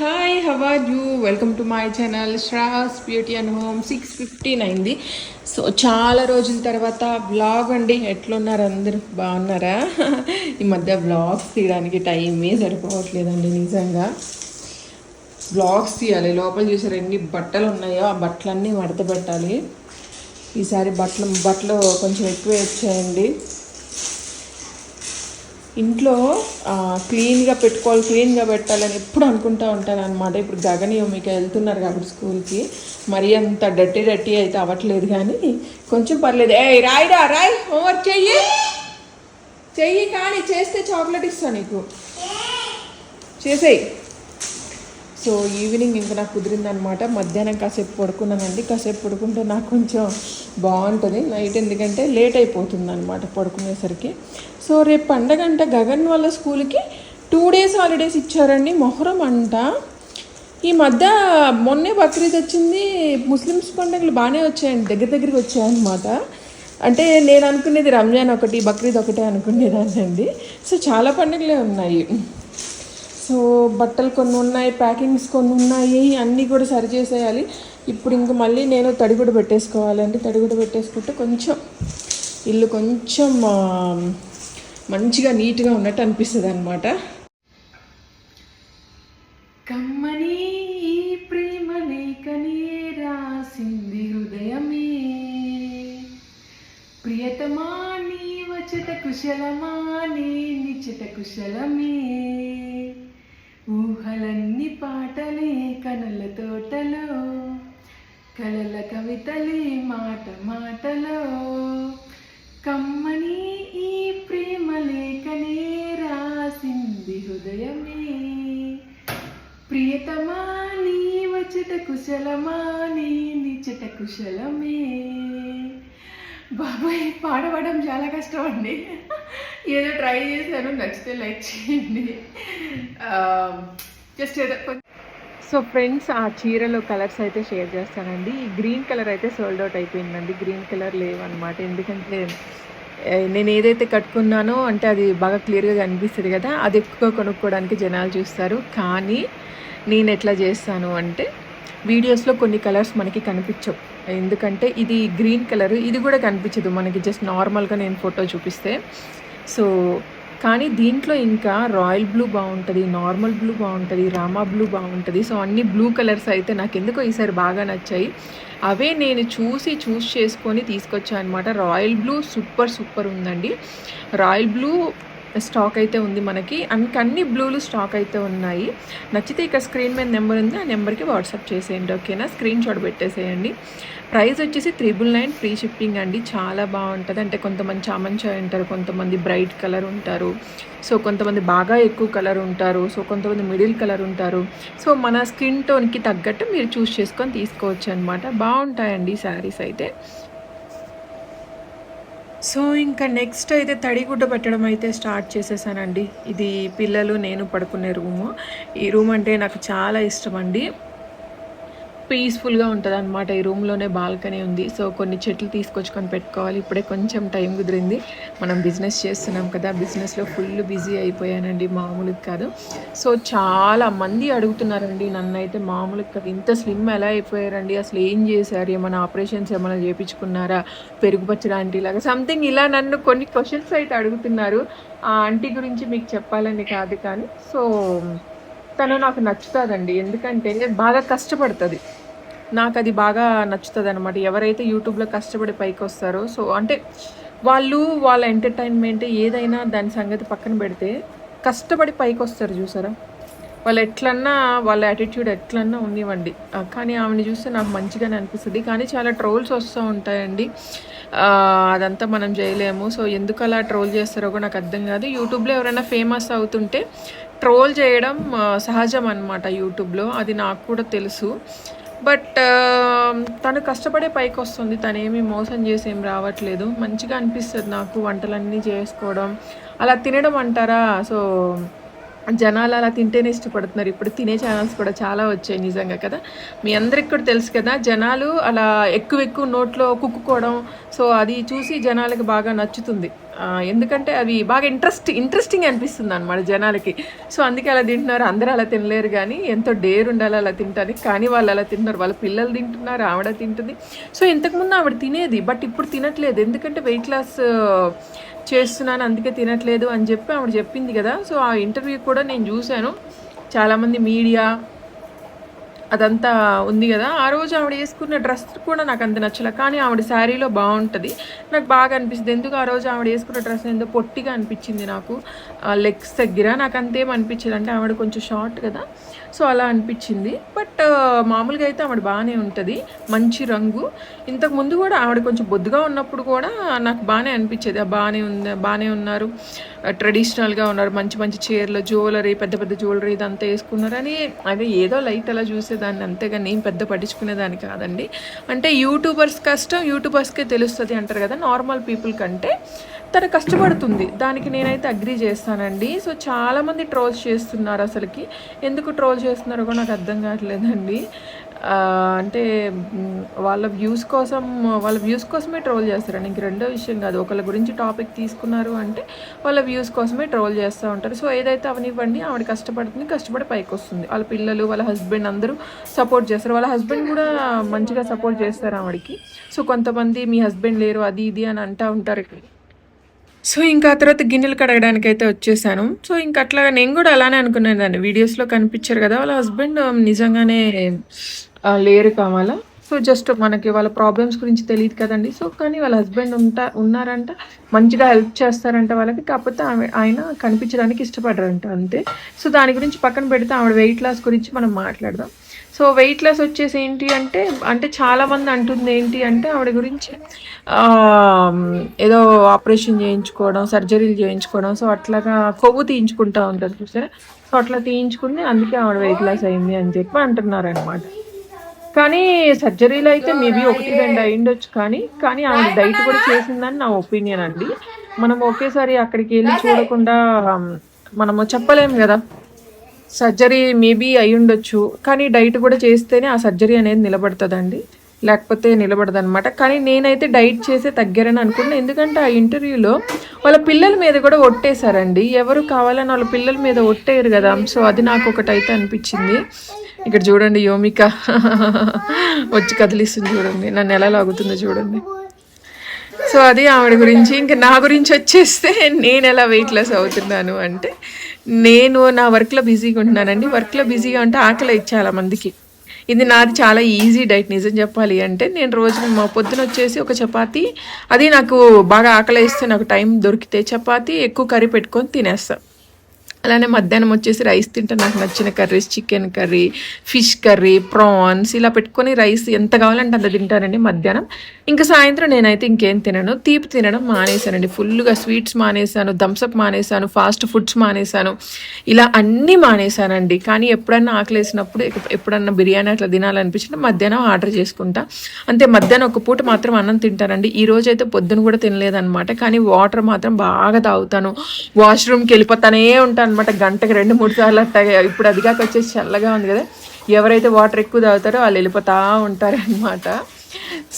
Hi how are you welcome to my channel శ్రాస్ beauty and home six fifteen అయింది so చాలా రోజుల తర్వాత blog అండి. ఎట్లున్నారు అందరూ? బాగున్నారా? ఈ మధ్య బ్లాగ్స్ తీయడానికి టైమే సరిపోవట్లేదండి నిజంగా. బ్లాగ్స్ తీయాలి. లోపల చూసారు ఎన్ని బట్టలు ఉన్నాయో? ఆ బట్టలన్నీ మడత పెట్టాలి. ఈసారి బట్టలు బట్టలు కొంచెం ఎక్కువ వచ్చాయండి. ఇంట్లో క్లీన్గా పెట్టుకోవాలి క్లీన్గా పెట్టాలని ఎప్పుడు అనుకుంటా ఉంటాను అనమాట ఇప్పుడు గగని మీకు వెళ్తున్నారు కాబట్టి స్కూల్కి. మరీ అంత డట్టి డట్టి అయితే అవ్వట్లేదు కానీ కొంచెం పర్లేదు. ఏ రాయిరా రాయ్ హోంవర్క్ చెయ్యి. చెయ్యి కానీ చేస్తే చాక్లెట్ ఇస్తాను నీకు. చేసేయి. సో ఈవినింగ్ ఇంకా నాకు కుదిరిందనమాట. మధ్యాహ్నం కాసేపు పడుకున్నానండి. కాసేపు పడుకుంటే నాకు కొంచెం బాగుంటుంది. నైట్ ఎందుకంటే లేట్ అయిపోతుంది అనమాట పడుకునేసరికి. సో రేపు పండగ అంట గగన్ వాళ్ళ స్కూల్కి టూ డేస్ హాలిడేస్ ఇచ్చారండి. మొహరం అంట. ఈ మధ్య మొన్నే బక్రీద్ వచ్చింది. ముస్లిమ్స్ పండుగలు బాగానే వచ్చాయండి. దగ్గర దగ్గరికి వచ్చాయన్నమాట. అంటే నేను అనుకునేది రంజాన్ ఒకటి బక్రీద్ ఒకటే అనుకునేదాన్ని అండి సో చాలా పండుగలే ఉన్నాయి. సో బట్టలు కొన్ని ఉన్నాయి ప్యాకింగ్స్ కొన్ని ఉన్నాయి అన్నీ కూడా సరి చేసేయాలి. ఇప్పుడు ఇంక మళ్ళీ నేను తడిగుడ పెట్టేసుకోవాలండి. తడిగుడ పెట్టేసుకుంటే కొంచెం ఇల్లు కొంచెం మంచిగా నీట్గా ఉన్నట్టు అనిపిస్తుంది అనమాట కమ్మని ప్రేమ లేఖనే రాసింది హృదయమే. ప్రియతమా నీ వచట కుశలమా నీ నిచట కుశలమే. హృదయమే ప్రియతమా నీ వచట కుశలమా నీ నిచట కుశలమే. బాబాయ్ పాడవడం చాలా కష్టం అండి ఏదో ట్రై చేశాను నచ్చితే లైక్ చేయండి. జస్ట్ ఏదో సో ఫ్రెండ్స్ ఆ చీరలో కలర్స్ అయితే షేర్ చేస్తానండి. ఈ గ్రీన్ కలర్ అయితే సోల్డ్ అవుట్ అయిపోయిందండి. గ్రీన్ కలర్ లేవన్నమాట. ఎందుకంటే నేను ఏదైతే కట్టుకున్నానో అంటే అది బాగా క్లియర్గా కనిపిస్తుంది కదా అది ఎక్కువ కొనుక్కోవడానికి జనాలు చూస్తారు. కానీ నేను ఎట్లా చేస్తాను అంటే వీడియోస్లో కొన్ని కలర్స్ మనకి కనిపించవు. ఎందుకంటే ఇది గ్రీన్ కలర్ ఇది కూడా కనిపించదు. మనకి జస్ట్ నార్మల్గా నేను ఫోటో చూపిస్తే. సో కానీ దీంట్లో ఇంకా రాయల్ బ్లూ బాగుంటుంది నార్మల్ బ్లూ బాగుంటుంది రామా బ్లూ బాగుంటుంది. సో అన్ని బ్లూ కలర్స్ అయితే నాకు ఎందుకో ఈసారి బాగా నచ్చాయి. అవే నేను చూసి చూస్ చేసుకొని తీసుకొచ్చాను అనమాట రాయల్ బ్లూ సూపర్ సూపర్ ఉందండి. రాయల్ బ్లూ స్టాక్ అయితే ఉంది మనకి. అండ్ అన్ని బ్లూలు స్టాక్ అయితే ఉన్నాయి. నచ్చితే ఇక్కడ స్క్రీన్ మీద నెంబర్ ఉంది. ఆ నెంబర్కి వాట్సాప్ చేసేయండి ఓకేనా? స్క్రీన్ షాట్ పెట్టేసేయండి. ప్రైస్ వచ్చేసి త్రిబుల్ నైన్ ఫ్రీ షిప్పింగ్ అండి. చాలా బాగుంటుంది. అంటే కొంతమంది చామంచాయ్ ఉంటారు కొంతమంది బ్రైట్ కలర్ ఉంటారు. సో కొంతమంది బాగా ఎక్కువ కలర్ ఉంటారు. సో కొంతమంది మిడిల్ కలర్ ఉంటారు. సో మన స్కిన్ టోన్కి తగ్గట్టు మీరు చూస్ చేసుకొని తీసుకోవచ్చు అనమాట బాగుంటాయండి శారీస్ అయితే. సో ఇంకా నెక్స్ట్ అయితే తడిగుడ్డ పెట్టడం అయితే స్టార్ట్ చేసేసానండి. ఇది పిల్లలు నేను పడుకునే రూము ఈ రూమ్ అంటే నాకు చాలా ఇష్టం అండి. పీస్ఫుల్గా ఉంటుంది అనమాట ఈ రూమ్లోనే బాల్కనీ ఉంది. సో కొన్ని చెట్లు తీసుకొచ్చుకొని పెట్టుకోవాలి. ఇప్పుడే కొంచెం టైం కుదిరింది. మనం బిజినెస్ చేస్తున్నాం కదా. బిజినెస్లో ఫుల్ బిజీ అయిపోయానండి. మామూలుగా కాదు. సో చాలా మంది అడుగుతున్నారండి నన్ను అయితే మామూలుగా కాదు. ఇంత స్లిమ్ ఎలా అయిపోయారండి? అసలు ఏం చేశారు? ఏమైనా ఆపరేషన్స్ ఏమైనా చేయించుకున్నారా పెరుగు ఇలాగా సంథింగ్ ఇలా నన్ను కొన్ని క్వశ్చన్స్ అయితే అడుగుతున్నారు. ఆ ఆంటీ గురించి మీకు చెప్పాలని కాదు కానీ సో తను నాకు నచ్చుతుందండి. ఎందుకంటే బాగా కష్టపడుతుంది. నాకు అది బాగా నచ్చుతుంది అనమాట ఎవరైతే యూట్యూబ్లో కష్టపడి పైకి వస్తారో సో అంటే వాళ్ళు వాళ్ళ ఎంటర్టైన్మెంట్ ఏదైనా దాని సంగతి పక్కన పెడితే కష్టపడి పైకి వస్తారు చూసారా? వాళ్ళు ఎట్లన్నా వాళ్ళ యాటిట్యూడ్ ఎట్లన్నా ఉండివ్వండి. కానీ ఆమెను చూస్తే నాకు మంచిగానే అనిపిస్తుంది. కానీ చాలా ట్రోల్స్ వస్తూ ఉంటాయండి. అదంతా మనం చేయలేము. సో ఎందుకు అలా ట్రోల్ చేస్తారో కూడా నాకు అర్థం కాదు. యూట్యూబ్లో ఎవరైనా ఫేమస్ అవుతుంటే ట్రోల్ చేయడం సహజం అనమాట యూట్యూబ్లో. అది నాకు కూడా తెలుసు. బట్ తను కష్టపడే పైకి వస్తుంది. తను ఏమి మోసం చేసి ఏం రావట్లేదు. మంచిగా అనిపిస్తుంది నాకు వంటలన్నీ చేసుకోవడం. అలా తినడం అంటారా? సో జనాలు అలా తింటేనే ఇష్టపడుతున్నారు. ఇప్పుడు తినే ఛానల్స్ కూడా చాలా వచ్చాయి నిజంగా కదా. మీ అందరికి కూడా తెలుసు కదా జనాలు అలా ఎక్కువ ఎక్కువ నోట్లో కుక్కుకోవడం సో అది చూసి జనాలకు బాగా నచ్చుతుంది. ఎందుకంటే అవి బాగా ఇంట్రెస్ట్ ఇంట్రెస్టింగ్ అనిపిస్తుంది అనమాట జనాలకి. సో అందుకే అలా తింటున్నారు. అందరూ అలా తినలేరు కానీ ఎంతో డేర్ ఉండాలి అలా తింటానికి. కానీ వాళ్ళు అలా తింటున్నారు. వాళ్ళ పిల్లలు తింటున్నారు ఆవిడ తింటుంది. సో ఇంతకుముందు ఆవిడ తినేది బట్ ఇప్పుడు తినట్లేదు. ఎందుకంటే వెయిట్ లాస్ చేస్తున్నాను అందుకే తినట్లేదు అని చెప్పి ఆవిడ చెప్పింది కదా. సో ఆ ఇంటర్వ్యూ కూడా నేను చూశాను. చాలామంది మీడియా అదంతా ఉంది కదా. ఆ రోజు ఆవిడ వేసుకున్న డ్రెస్ కూడా నాకు అంత నచ్చలే. కానీ ఆవిడ శారీలో బాగుంటుంది. నాకు బాగా అనిపిస్తుంది. ఎందుకు ఆ రోజు ఆవిడ వేసుకున్న డ్రెస్ ఎంతో పొట్టిగా అనిపించింది నాకు. లెగ్స్ దగ్గర నాకు అంతేం అనిపించదు అంటే ఆవిడ కొంచెం షార్ట్ కదా. సో అలా అనిపించింది. బట్ మామూలుగా అయితే ఆవిడ బాగానే ఉంటుంది. మంచి రంగు. ఇంతకు ముందు కూడా ఆవిడ కొంచెం బొద్దుగా ఉన్నప్పుడు కూడా నాకు బాగానే అనిపించేది. "ఆ, బాగానే ఉంది బాగానే ఉన్నారు. ట్రెడిషనల్గా ఉన్నారు. మంచి మంచి చీరలు జ్యువెలరీ పెద్ద పెద్ద జ్యువెలరీ ఇదంతా వేసుకున్నారు అని. అదే ఏదో లైట్ అలా చూసేది. చేసేదాన్ని అంతేగాని నేను పెద్ద పట్టించుకునేదాన్ని కాదండి. అంటే యూట్యూబర్స్ కష్టం యూట్యూబర్స్కే తెలుస్తుంది అంటారు కదా నార్మల్ పీపుల్ కంటే. తను కష్టపడుతుంది. దానికి నేనైతే అగ్రి చేస్తానండి. సో చాలామంది ట్రోల్స్ చేస్తున్నారు అసలుకి. ఎందుకు ట్రోల్ చేస్తున్నారో కూడా నాకు అర్థం కావట్లేదండి. అంటే వాళ్ళ వ్యూస్ కోసం వాళ్ళ వ్యూస్ కోసమే ట్రోల్ చేస్తారండి. ఇంక రెండో విషయం కాదు. ఒకళ్ళ గురించి టాపిక్ తీసుకున్నారు అంటే వాళ్ళ వ్యూస్ కోసమే ట్రోల్ చేస్తూ ఉంటారు. సో ఏదైతే అవనివ్వండి ఆవిడ కష్టపడుతుంది కష్టపడి పైకి వస్తుంది వాళ్ళ పిల్లలు వాళ్ళ హస్బెండ్ అందరూ సపోర్ట్ చేస్తారు. వాళ్ళ హస్బెండ్ కూడా మంచిగా సపోర్ట్ చేస్తారు ఆవిడకి. సో కొంతమంది మీ హస్బెండ్ లేరు అది ఇది అని అంటూ ఉంటారు. సో ఇంకా ఆ తర్వాత గిన్నెలు కడగడానికి అయితే వచ్చేసాను. సో ఇంకా అట్లా నేను కూడా అలానే అనుకున్నాను. దాన్ని వీడియోస్లో కనిపించారు కదా వాళ్ళ హస్బెండ్ నిజంగానే లేరు కావాలా? సో జస్ట్ మనకి వాళ్ళ ప్రాబ్లమ్స్ గురించి తెలియదు కదండి. సో కానీ వాళ్ళ హస్బెండ్ ఉంటా ఉన్నారంట మంచిగా హెల్ప్ చేస్తారంట వాళ్ళకి. కాకపోతే ఆమె ఆయన కనిపించడానికి ఇష్టపడరంట అంతే. సో దాని గురించి పక్కన పెడితే ఆవిడ వెయిట్ లాస్ గురించి మనం మాట్లాడదాం. సో వెయిట్ లాస్ వచ్చేసి ఏంటి అంటే అంటే చాలామంది అంటుంది ఏంటి అంటే ఆవిడ గురించి ఏదో ఆపరేషన్ చేయించుకోవడం సర్జరీలు చేయించుకోవడం సో అట్లాగా కొవ్వు తీయించుకుంటా ఉంటారు చూసారా? సో అట్లా తీయించుకుని అందుకే ఆవిడ వెయిట్ లాస్ అయింది అని చెప్పి అంటున్నారనమాట కానీ సర్జరీలు అయితే మేబీ ఒకటి రెండు అయ్యుండొచ్చు కానీ కానీ ఆవిడ డైట్ కూడా చేసిందని నా ఒపీనియన్ అండి. మనం ఒకేసారి అక్కడికి వెళ్ళి చూడకుండా మనము చెప్పలేము కదా. సర్జరీ మేబీ అయి ఉండొచ్చు కానీ డైట్ కూడా చేస్తేనే ఆ సర్జరీ అనేది నిలబడుతుందండి. లేకపోతే నిలబడదు అనమాట కానీ నేనైతే డైట్ చేసే తగ్గారని అనుకున్నాను ఎందుకంటే ఆ ఇంటర్వ్యూలో వాళ్ళ పిల్లల మీద కూడా ఒట్టేశారండి. ఎవరు కావాలని వాళ్ళ పిల్లల మీద ఒట్టేయరు కదా. సో అది నాకు ఒకటి అయితే అనిపించింది. ఇక్కడ చూడండి యోమిక. వచ్చి కదిలిస్తుంది చూడండి. నన్ను ఎలా లాగుతుందో చూడండి. సో అది ఆవిడ గురించి. ఇంకా నా గురించి వచ్చేస్తే నేను ఎలా వెయిట్ లెస్ అవుతున్నాను అంటే నేను నా వర్క్లో బిజీగా ఉంటున్నానండి. వర్క్లో బిజీగా ఉంటే ఆకలి చాలా మందికి. ఇది నాది చాలా ఈజీ డైట్ నిజం చెప్పాలి అంటే నేను రోజు మా పొద్దున వచ్చేసి ఒక చపాతీ అది నాకు బాగా ఆకలి వేస్తే నాకు టైం దొరికితే చపాతీ ఎక్కువ కర్రీ పెట్టుకొని తినేస్తాను అలానే మధ్యాహ్నం వచ్చేసి రైస్ తింటే నాకు నచ్చిన curries chicken curry fish curry prawns ఇలా పెట్టుకొని రైస్ ఎంత కావాలంటే అంత తింటానండి మధ్యాహ్నం. ఇంకా సాయంత్రం నేనైతే ఇంకేం తినను. తీపి తినడం మానేశానండి. ఫుల్గా స్వీట్స్ మానేశాను థమ్స్అప్ మానేశాను ఫాస్ట్ ఫుడ్స్ మానేశాను. ఇలా అన్నీ మానేశానండి. కానీ ఎప్పుడన్నా ఆకలేసినప్పుడు ఎప్పుడన్నా బిర్యానీ అట్లా తినాలనిపించినా మధ్యాహ్నం ఆర్డర్ చేసుకుంటా. అంతే మధ్యాహ్నం ఒక పూట మాత్రం అన్నం తింటానండి. ఈ రోజు అయితే పొద్దున కూడా తినలేదన్నమాట. కానీ వాటర్ మాత్రం బాగా తాగుతాను. వాష్రూమ్కి వెళ్ళిపోతానే ఉంటాను. అనమాట గంటకి రెండు మూడు సార్లు అట్టా ఇప్పుడు అదిగాక వచ్చేసి చల్లగా ఉంది కదా. ఎవరైతే వాటర్ ఎక్కువ తాగుతారో వాళ్ళు వెళ్ళిపోతూ ఉంటారనమాట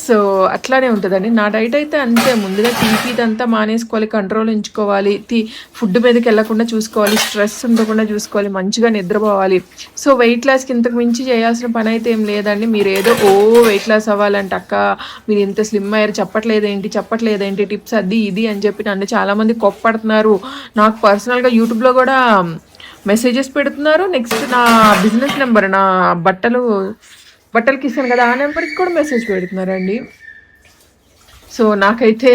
సో అట్లానే ఉంటుందండి. నా డైట్ అయితే అంతే. ముందుగా తీపి ఇదంతా మానేసుకోవాలి కంట్రోల్ ఉంచుకోవాలి. తీ ఫుడ్ మీదకి వెళ్ళకుండా చూసుకోవాలి. స్ట్రెస్ ఉండకుండా చూసుకోవాలి. మంచిగా నిద్రపోవాలి. సో వెయిట్ లాస్కి ఇంతకు మించి చేయాల్సిన పని అయితే ఏం లేదండి. మీరు ఏదో ఓ వెయిట్ లాస్ అవ్వాలంటే అక్క మీరు ఇంత స్లిమ్ అయ్యారు చెప్పట్లేదేంటి? చెప్పట్లేదేంటి? టిప్స్ అది ఇది అని చెప్పి నన్ను చాలామంది కొప్పడుతున్నారు. నాకు పర్సనల్గా యూట్యూబ్లో కూడా మెసేజెస్ పెడుతున్నారు. నెక్స్ట్ నా బిజినెస్ నెంబర్ నా బట్టలు బట్టలకి ఇస్తాను కదా ఆ నెంబర్కి కూడా మెసేజ్ పెడుతున్నారండి. సో నాకైతే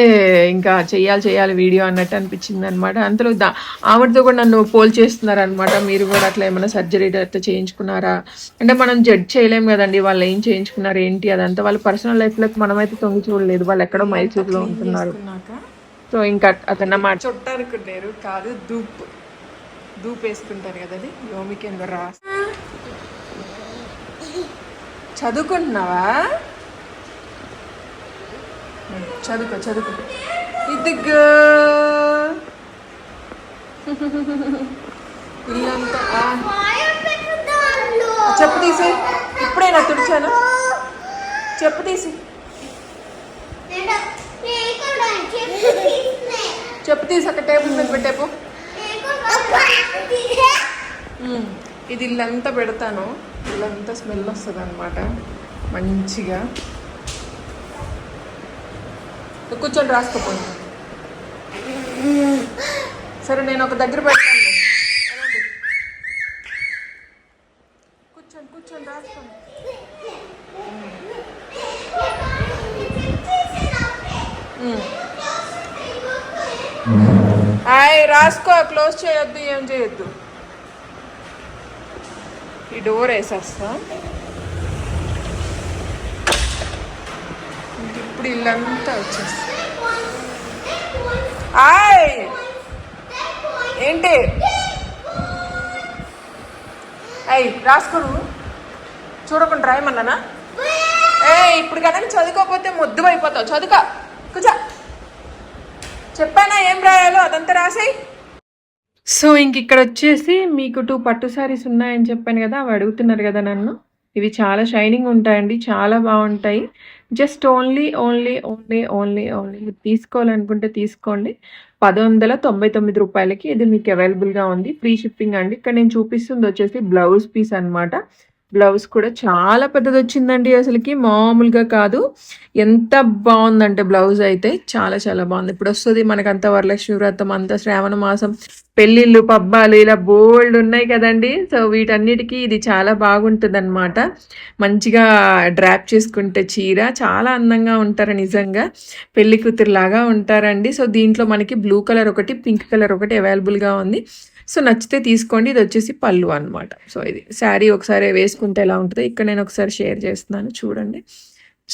ఇంకా చెయ్యాలి చేయాలి వీడియో అన్నట్టు అనిపించింది అనమాట అంతలో దా ఆవిడతో కూడా నన్ను పోల్ చేస్తున్నారు అనమాట మీరు కూడా అట్లా ఏమైనా సర్జరీ అట్లా చేయించుకున్నారా? అంటే మనం జడ్జ్ చేయలేం కదండి వాళ్ళు ఏం చేయించుకున్నారు ఏంటి అదంతా. వాళ్ళ పర్సనల్ లైఫ్లోకి మనమైతే తొంగి చూడలేదు. వాళ్ళు ఎక్కడో మైసూర్లో ఉంటున్నారు. సో ఇంకా అతన్నమాట చుట్టానుకున్నారు కాదు దూప్. దూప్ వేసుకుంటారు కదా అది యోమికి రాసి చదువుకుంటున్నావా? చదువుకో చదువుకో. ఇదిగో ఇల్లంతా ఆ, చెప్పు తీసి. ఇప్పుడే నా తుడిచాను. చెప్పు తీసి. చెప్పు తీసి ఒక టేబుల్ మీద పెట్టేపు. ఇది ఇల్లంతా పెడతాను. ఇల్లంతా స్మెల్ వస్తుంది అనమాట మంచిగా కూర్చొని రాసుకోపోయి సరే నేను ఒక దగ్గర పెడతాను. కూర్చొని రాసుకోండి హాయ్ రాసుకో క్లోజ్ చేయొద్దు ఏం చేయొద్దు. ఈ డోర్ వేసేస్తా. ఇప్పుడు ఇల్లంతా వచ్చేస్తా. ఆయ్ ఏంటి? అయ్యి రాసుకోరు. చూడకుండా రాయమన్నానా? ఏ ఇప్పుడు కనుక చదువుకోకపోతే ముద్దు అయిపోతావు చదువుకో. కూర్చో. చెప్పానా ఏం రాయాలో? అదంతా రాసేయి. సో ఇంక ఇక్కడ వచ్చేసి మీకు టూ పట్టు శారీస్ ఉన్నాయని చెప్పాను కదా అవి అడుగుతున్నారు కదా నన్ను. ఇవి చాలా షైనింగ్ ఉంటాయండి చాలా బాగుంటాయి. Just only only only only only. తీసుకోవాలనుకుంటే తీసుకోండి. పది వందల తొంభై తొమ్మిది రూపాయలకి ఇది మీకు అవైలబుల్గా ఉంది. ఫ్రీ షిప్పింగ్ అండి. ఇక్కడ నేను చూపిస్తుంది వచ్చేసి బ్లౌజ్ పీస్ అన్నమాట. బ్లౌజ్ కూడా చాలా పెద్దది వచ్చిందండి అసలుకి. మామూలుగా కాదు. ఎంత బాగుందంటే బ్లౌజ్ అయితే చాలా చాలా బాగుంది. ఇప్పుడు వస్తుంది మనకంత వరలక్ష్మి వ్రతం అంతా శ్రావణ మాసం పెళ్ళిళ్ళు పబ్బాలు ఇలా బోల్డ్ ఉన్నాయి కదండి. సో వీటన్నిటికీ ఇది చాలా బాగుంటుంది మంచిగా డ్రాప్ చేసుకుంటే చీర చాలా అందంగా ఉంటారు నిజంగా. పెళ్ళి కూతురులాగా ఉంటారండి. సో దీంట్లో మనకి బ్లూ కలర్ ఒకటి పింక్ కలర్ ఒకటి అవైలబుల్గా ఉంది. సో నచ్చితే తీసుకోండి. ఇది వచ్చేసి పళ్ళు అన్నమాట. సో ఇది శారీ ఒకసారి వేసుకుంటే ఎలా ఉంటుందో ఇక్కడ నేను ఒకసారి షేర్ చేస్తున్నాను. చూడండి.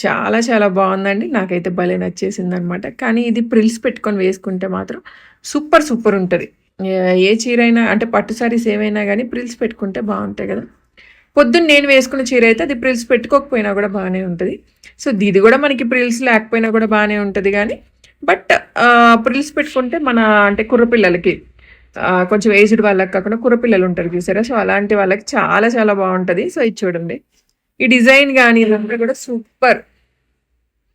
చాలా చాలా బాగుందండి. నాకైతే భలే నచ్చేసింది అనమాట కానీ ఇది ప్రిల్స్ పెట్టుకొని వేసుకుంటే మాత్రం సూపర్ సూపర్ ఉంటుంది. ఏ- చీర అయినా అంటే పట్టు సారీస్ ఏమైనా కానీ ప్రిల్స్ పెట్టుకుంటే బాగుంటాయి కదా. పొద్దున్న నేను వేసుకున్న చీర అయితే అది ప్రిల్స్ పెట్టుకోకపోయినా కూడా బాగానే ఉంటుంది. సో ఇది కూడా మనకి ప్రిల్స్ లేకపోయినా కూడా బాగానే ఉంటుంది కానీ బట్ ప్రిల్స్ పెట్టుకుంటే మన అంటే కుర్రపిల్లలకి కొంచెం ఏజ్డ్ వాళ్ళకి కాకుండా కుర్రపిల్లలు ఉంటారు చూసారా? సో అలాంటి వాళ్ళకి చాలా చాలా బాగుంటుంది. సో ఇది చూడండి. ఈ డిజైన్ కానీ ఇదంతా కూడా సూపర్.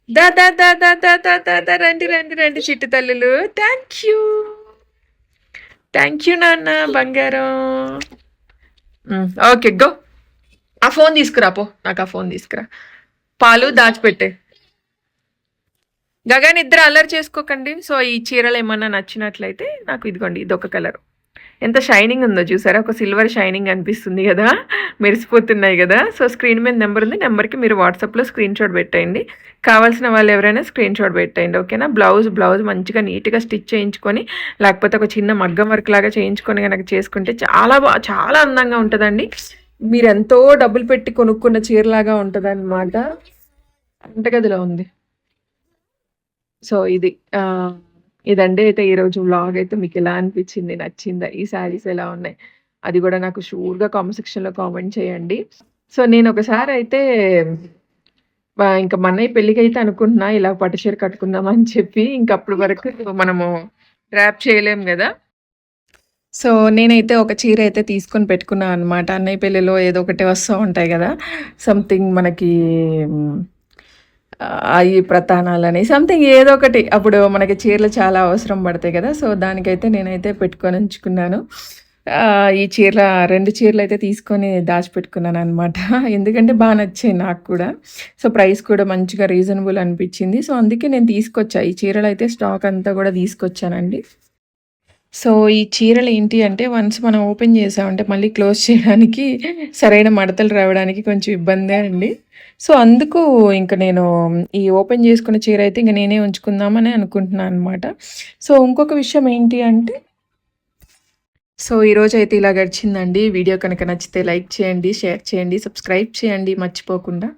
దా దా దా దా దా దా దా దా రండి రండి రండి చిట్టు తల్లులు. థ్యాంక్ యూ థ్యాంక్ యూ నాన్న బంగారం. Okay go. ఆ ఫోన్ తీసుకురా పో. నాకు ఆ ఫోన్ తీసుకురా. పాలు దాచిపెట్టే. గగన్ ఇద్దరు అల్లరి చేసుకోకండి. సో ఈ చీరలు ఏమన్నా నచ్చినట్లయితే నాకు ఇదిగోండి ఇది ఒక కలర్. ఎంత షైనింగ్ ఉందో చూసారా? ఒక సిల్వర్ షైనింగ్ అనిపిస్తుంది కదా? మెరిసిపోతున్నాయి కదా? సో స్క్రీన్ మీద నెంబర్ ఉంది. నెంబర్కి మీరు వాట్సాప్లో స్క్రీన్ షాట్ పెట్టేయండి. కావాల్సిన వాళ్ళు ఎవరైనా స్క్రీన్ షాట్ పెట్టేయండి ఓకేనా? బ్లౌజ్ బ్లౌజ్ మంచిగా నీట్గా స్టిచ్ చేయించుకొని లేకపోతే ఒక చిన్న మగ్గం వర్క్ లాగా చేయించుకొని కనుక చేసుకుంటే చాలా బా చాలా అందంగా ఉంటుందండి. మీరు ఎంతో డబ్బులు పెట్టి కొనుక్కున్న చీరలాగా ఉంటుంది అనమాట వంటగదిలో ఉంది. సో ఇది ఇదండి అయితే ఈరోజు వ్లాగ్ అయితే మీకు ఎలా అనిపించింది నచ్చిందా? ఈ శారీస్ ఎలా ఉన్నాయి? అది కూడా నాకు షూర్గా కామెంట్ సెక్షన్లో కామెంట్ చేయండి. సో నేను ఒకసారి అయితే ఇంకా మా పెళ్ళికి అయితే అనుకుంటున్నా ఇలా పట్టు చీర కట్టుకుందాం అని చెప్పి ఇంక అప్పటి వరకు మనము ర్యాప్ చేయలేం కదా. సో నేనైతే ఒక చీర అయితే తీసుకొని పెట్టుకున్నాను అనమాట అన్నయ్య పెళ్ళిలో ఏదో ఒకటి వస్తూ ఉంటాయి కదా సంథింగ్ మనకి ఈ ప్రతానాలని సంథింగ్ ఏదో ఒకటి. అప్పుడు మనకి చీరలు చాలా అవసరం పడతాయి కదా. సో దానికైతే నేనైతే పెట్టుకొని ఉంచుకున్నాను. ఈ చీరల రెండు చీరలు అయితే తీసుకొని దాచిపెట్టుకున్నాను అనమాట ఎందుకంటే బాగా నచ్చాయి నాకు కూడా. సో ప్రైస్ కూడా మంచిగా రీజనబుల్ అనిపించింది. సో అందుకే నేను తీసుకొచ్చా. ఈ చీరలు అయితే స్టాక్ అంతా కూడా తీసుకొచ్చానండి. సో ఈ చీరలు ఏంటి అంటే వన్స్ మనం ఓపెన్ చేసామంటే మళ్ళీ క్లోజ్ చేయడానికి సరైన మడతలు రావడానికి కొంచెం ఇబ్బందే అండి. సో అందుకు ఇంక నేను ఈ ఓపెన్ చేసుకున్న చీర అయితే ఇంక నేనే ఉంచుకుందామని అనుకుంటున్నాను అనమాట సో ఇంకొక విషయం ఏంటి అంటే సో ఈరోజు అయితే ఇలా గడిచిందండి. వీడియో కనుక నచ్చితే లైక్ చేయండి షేర్ చేయండి సబ్స్క్రైబ్ చేయండి మర్చిపోకుండా.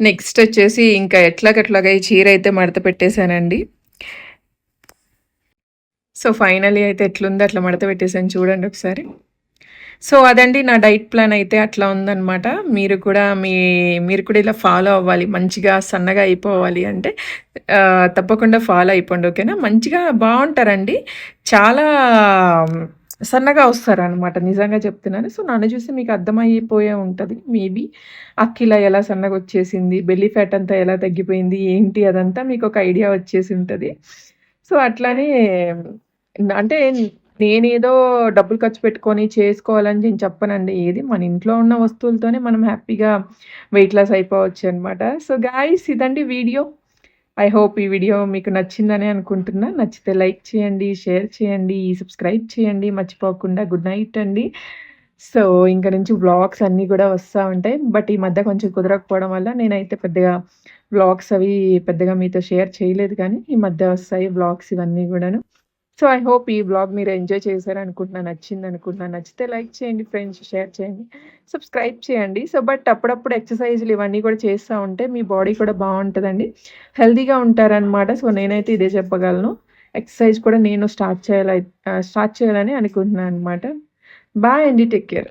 నెక్స్ట్ వచ్చేసి ఇంకా ఎట్లాగట్లాగా ఈ చీర అయితే మడత పెట్టేశానండి. సో ఫైనలీ అయితే ఎట్లుందో అట్లా మడత పెట్టేశాను చూడండి ఒకసారి. సో అదండి నా డైట్ ప్లాన్ అయితే అట్లా ఉందన్నమాట. మీరు కూడా మీ మీరు కూడా ఇలా ఫాలో అవ్వాలి మంచిగా సన్నగా అయిపోవాలి అంటే తప్పకుండా ఫాలో అయిపోండి ఓకేనా? మంచిగా బాగుంటారండి. చాలా సన్నగా వస్తారనమాట నిజంగా చెప్తున్నాను. సో నన్ను చూసి మీకు అర్థమైపోయే ఉంటుంది మేబీ అక్కిల ఎలా సన్నగా వచ్చేసింది బెల్లీ ఫ్యాట్ అంతా ఎలా తగ్గిపోయింది ఏంటి అదంతా మీకు ఒక ఐడియా వచ్చేసి ఉంటుంది. సో, అట్లానే అంటే నేనేదో డబ్బులు ఖర్చు పెట్టుకొని చేసుకోవాలని నేను చెప్పనండి. ఏది మన ఇంట్లో ఉన్న వస్తువులతోనే మనం హ్యాపీగా వెయిట్ లాస్ అయిపోవచ్చు అనమాట సో, గాయస్ ఇదండి వీడియో. ఐ హోప్ ఈ వీడియో మీకు నచ్చిందనే అనుకుంటున్నా. నచ్చితే లైక్ చేయండి, షేర్ చేయండి, సబ్స్క్రైబ్ చేయండి మర్చిపోకుండా. గుడ్ నైట్ అండి. సో, ఇంకా నుంచి వ్లాగ్స్ అన్నీ కూడా వస్తా ఉంటాయి. బట్ ఈ మధ్య కొంచెం కుదరకపోవడం వల్ల నేనైతే పెద్దగా వ్లాగ్స్ అవి పెద్దగా మీతో షేర్ చేయలేదు కానీ, ఈ మధ్య వస్తాయి వ్లాగ్స్ ఇవన్నీ కూడాను సో, ఐ హోప్ ఈ వ్లాగ్ మీరు ఎంజాయ్ చేశారు అనుకుంటున్నాను నచ్చింది అనుకుంటున్నా నచ్చితే లైక్ చేయండి ఫ్రెండ్స్, షేర్ చేయండి, సబ్స్క్రైబ్ చేయండి. సో, బట్ అప్పుడప్పుడు ఎక్సర్‌సైజ్‌లు ఇవన్నీ కూడా చేస్తూ ఉంటే మీ బాడీ కూడా బాగుంటుందండి హెల్తీగా ఉంటారనమాట. సో, నేనైతే ఇదే చెప్పగలను. ఎక్సర్‌సైజ్ కూడా నేను స్టార్ట్ చేయాలి స్టార్ట్ చేయాలని అనుకుంటున్నాను అనమాట బాయ్ అండి. Take care.